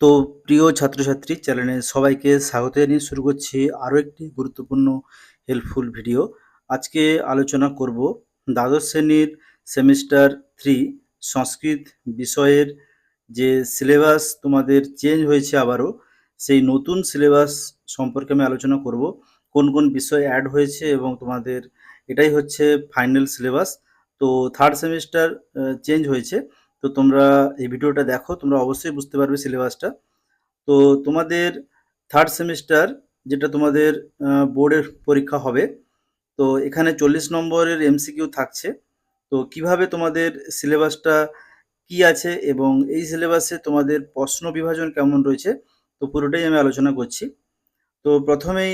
তো প্রিয় ছাত্রছাত্রী, চ্যানেলে সবাইকে স্বাগত জানিয়ে শুরু করছি আরও একটি গুরুত্বপূর্ণ হেল্পফুল ভিডিও আজকে আলোচনা করব দ্বাদশ শ্রেণির সেমিস্টার থ্রি সংস্কৃত বিষয়ের যে সিলেবাস তোমাদের চেঞ্জ হয়েছে আবারও, সেই নতুন সিলেবাস সম্পর্কে আমি আলোচনা করব, কোন কোন বিষয় অ্যাড হয়েছে এবং তোমাদের এটাই হচ্ছে ফাইনাল সিলেবাস তো থার্ড সেমিস্টার চেঞ্জ হয়েছে। তো তোমরা এই ভিডিওটা দেখো, তোমরা অবশ্যই বুঝতে পারবে সিলেবাসটা। তো তোমাদের থার্ড সেমিস্টার যেটা তোমাদের বোর্ডের পরীক্ষা হবে, তো এখানে চল্লিশ নম্বরের এমসিকিউ থাকছে। তো কীভাবে তোমাদের সিলেবাসটা কি আছে এবং এই সিলেবাসে তোমাদের প্রশ্ন বিভাজন কেমন রয়েছে, তো পুরোটাই আমি আলোচনা করছি। তো প্রথমেই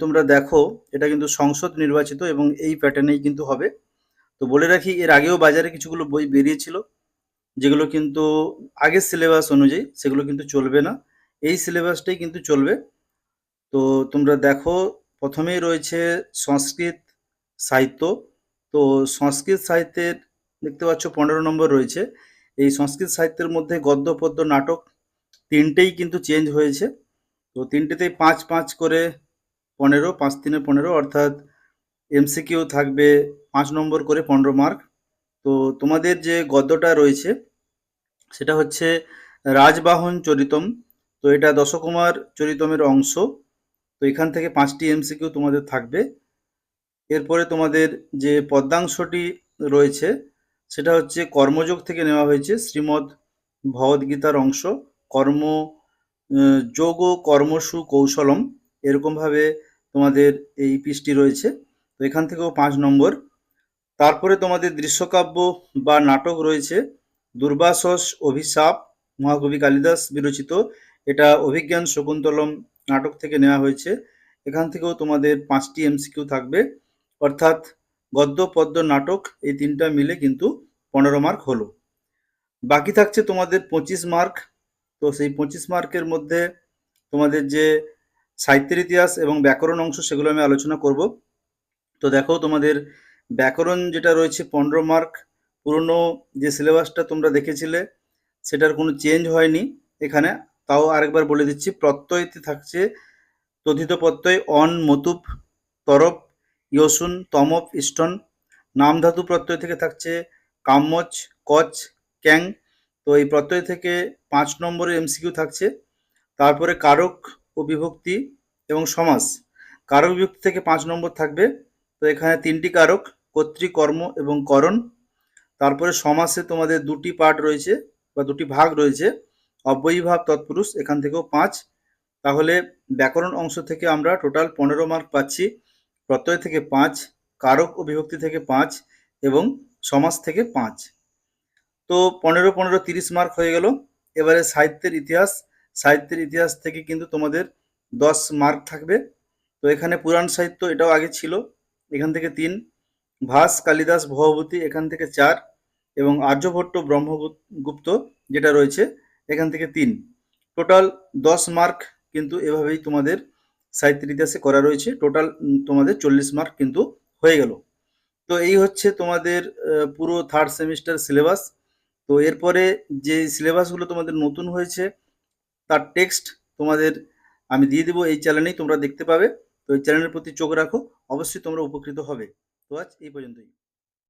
তোমরা দেখো, এটা কিন্তু সংসদ নির্বাচিত এবং এই প্যাটার্নেই কিন্তু হবে। তো বলে রাখি, এর আগেও বাজারে কিছুগুলো বই বেরিয়েছিল। যেগুলো কিন্তু আগের সিলেবাস অনুযায়ী সেগুলো কিন্তু চলবে না। এই সিলেবাসটাই কিন্তু চলবে। তো তোমরা দেখো, প্রথমেই রয়েছে সংস্কৃত সাহিত্য। তো সংস্কৃত সাহিত্যের দেখতে পাচ্ছ পনেরো নম্বর রয়েছে। এই সংস্কৃত সাহিত্যের মধ্যে গদ্য, পদ্য, নাটক তিনটেই কিন্তু চেঞ্জ হয়েছে। তো তিনটেতেই পাঁচ পাঁচ করে পনেরো, পাঁচ তিনে পনেরো, অর্থাৎ এমসিকিউ থাকবে পাঁচ নম্বর করে পনেরো মার্ক তো তোমাদের যে গদ্যটা রয়েছে, সেটা হচ্ছে রাজবাহন চরিতম। তো এটা দশকুমার চরিতমের অংশ। তো এখান থেকে পাঁচটি এমসিকিউ তোমাদের থাকবে। এরপরে তোমাদের যে পদ্মাংশটি রয়েছে, সেটা হচ্ছে কর্মযোগ থেকে নেওয়া হয়েছে শ্রীমদ্ ভগবদ্গীতার অংশ। কর্ম যোগ ও কর্মসু কৌশলম, এরকমভাবে তোমাদের এই পিসটি রয়েছে। তো এখান থেকেও পাঁচ নম্বর। তারপরে তোমাদের দৃশ্যকাব্য বা নাটক রয়েছে। দুর্বাসস অভিশাপ, মহাকবি কালিদাস বিরচিত। এটা অভিজ্ঞান শকুন্তলম নাটক থেকে নেওয়া হয়েছে। এখান থেকেও তোমাদের পাঁচটি এমসিকিউ থাকবে। অর্থাৎ গদ্য, পদ্য, নাটক এই তিনটা মিলে কিন্তু পনেরো মার্ক হলো। বাকি থাকছে তোমাদের পঁচিশ মার্ক। তো সেই পঁচিশ মার্কের মধ্যে তোমাদের যে সাহিত্যের ইতিহাস এবং ব্যাকরণ অংশ সেগুলো আমি আলোচনা করব। তো দেখো তোমাদের ব্যাকরণ যেটা রয়েছে পনেরো মার্ক, পুরনো যে সিলেবাসটা তোমরা দেখেছিলে, সেটার কোনো চেঞ্জ হয়নি এখানে। তাও আরেকবার বলে দিচ্ছি, প্রত্যয়তে থাকছে তথিত প্রত্যয়, অন, মতুপ, তরপ, ইয়সুন, তমপ, ইষ্টন। নাম ধাতু প্রত্যয় থেকে থাকছে কাম্মচ কচ, ক্যাং। তো এই প্রত্যয় থেকে পাঁচ নম্বরের এমসিকিউ থাকছে। তারপরে কারক ও বিভক্তি এবং সমাস। কারক বিভক্তি থেকে পাঁচ নম্বর থাকবে। তো এখানে তিনটি কারক। কর্তৃকর্ম এবং করণ। তারপরে সমাসে তোমাদের দুটি পার্ট রয়েছে বা দুটি ভাগ রয়েছে। অব্যয়ীভাব তৎপুরুষ, এখান থেকেও পাঁচ। তাহলে ব্যাকরণ অংশ থেকে আমরা টোটাল পনেরো মার্ক পাচ্ছি। প্রত্যয় থেকে পাঁচ, কারক ও বিভক্তি থেকে পাঁচ এবং সমাস থেকে পাঁচ। তো পনেরো পনেরো, তিরিশ মার্ক হয়ে গেল। এবারে সাহিত্যের ইতিহাস। সাহিত্যের ইতিহাস থেকে কিন্তু তোমাদের দশ মার্ক থাকবে। তো এখানে পুরাণ সাহিত্য এটাও আগে ছিল। এখান থেকে তিন ভাস কালিদাস ভবভূতি এখান থেকে চার এবং আর্যভট্ট ব্রহ্মগুপ্ত যেটা রয়েছে এখান থেকে তিন। টোটাল দশ মার্ক কিন্তু এভাবেই তোমাদের সাহিত্যের ইতিহাসে করা রয়েছে। টোটাল তোমাদের চল্লিশ মার্ক কিন্তু হয়ে গেল। তো এই হচ্ছে তোমাদের পুরো থার্ড সেমিস্টার সিলেবাস তো এরপরে যে সিলেবাসগুলো তোমাদের নতুন হয়েছে, তার টেক্সট তোমাদের আমি দিয়ে দেবো। এই চ্যানেলেই তোমরা দেখতে পাবে। তো এই চ্যানেলের প্রতি চোখ রাখো। অবশ্যই তোমরা উপকৃত হবে। তো আজ এই পর্যন্তই।